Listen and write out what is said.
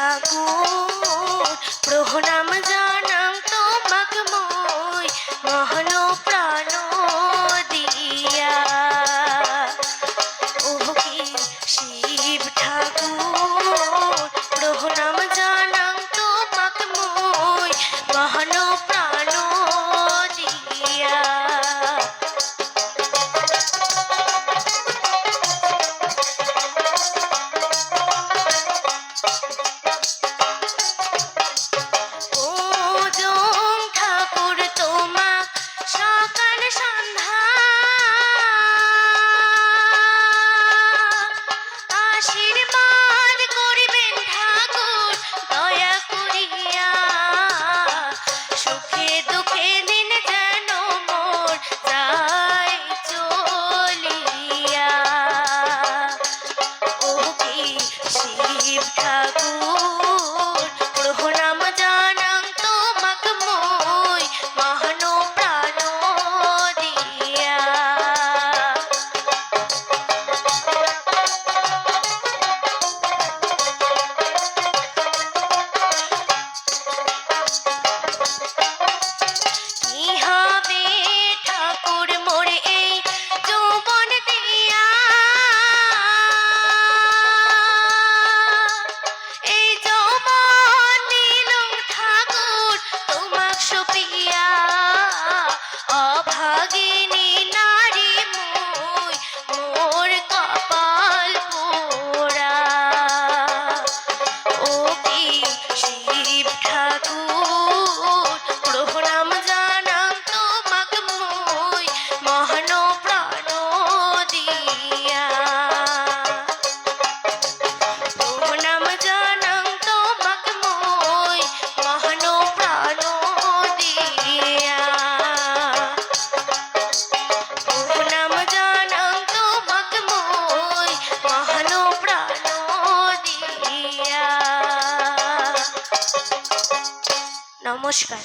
ঠাকুর প্রণাম জানাম তোমাক মই মহল প্রাণ দিয়া। ও কি শিব ঠাকুর। ঠাকুর নমস্কার।